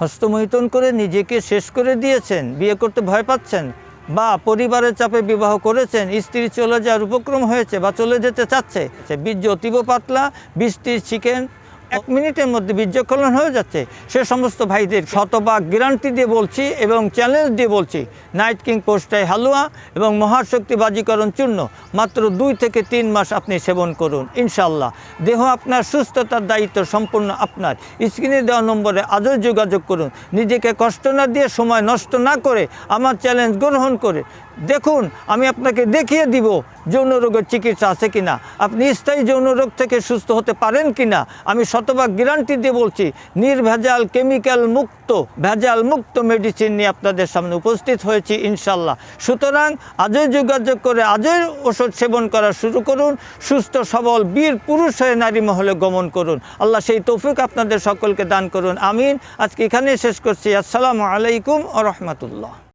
হস্তমৈথুন করে নিজেকে শেষ করে দিয়েছেন, বিয়ে করতে ভয় পাচ্ছেন, বা পরিবারের চাপে বিবাহ করেছেন, স্ত্রী চলে যাওয়ার উপক্রম হয়েছে বা চলে যেতে চাচ্ছে। বীর্য অতীব পাতলা, বৃষ্টির চিকেন এক মিনিটের মধ্যে বীর্যকলন হয়ে যাচ্ছে। সে সমস্ত ভাইদের শতভাগ গ্যারান্টি দিয়ে বলছি এবং চ্যালেঞ্জ দিয়ে বলছি, নাইট কিং পোস্টায় হালুয়া এবং মহাশক্তি বাজিকরণ চূর্ণ। মাত্র দুই থেকে তিন মাস আপনি সেবন করুন ইনশাল্লাহ দেহ আপনার, সুস্থতার দায়িত্ব সম্পূর্ণ আপনার। স্ক্রিনে দেওয়া নম্বরে আজও যোগাযোগ করুন। নিজেকে কষ্ট না দিয়ে সময় নষ্ট না করে আমার চ্যালেঞ্জ গ্রহণ করে দেখুন, আমি আপনাকে দেখিয়ে দিব যৌন রোগের চিকিৎসা আছে কিনা। আপনি স্থায়ী যৌন রোগ থেকে সুস্থ হতে পারেন কিনা? আমি শতভাগ গ্যারান্টি দিয়ে বলছি, নির্ভেজাল কেমিক্যাল মুক্ত, ভেজাল মুক্ত মেডিসিন নিয়ে আপনাদের সামনে উপস্থিত হয়েছি, ইনশাল্লাহ। সুতরাং আজই যোগাযোগ করে, আজই ওষুধ সেবন করা শুরু করুন, সুস্থ, সবল, বীর পুরুষ হয়ে নারী মহলে গমন করুন। আল্লাহ সেই তৌফিক আপনাদের সকলকে দান করুন, আমিন। আজকে এখানেই শেষ করছি। আসসালামু আলাইকুম ও রহমতুল্লাহ।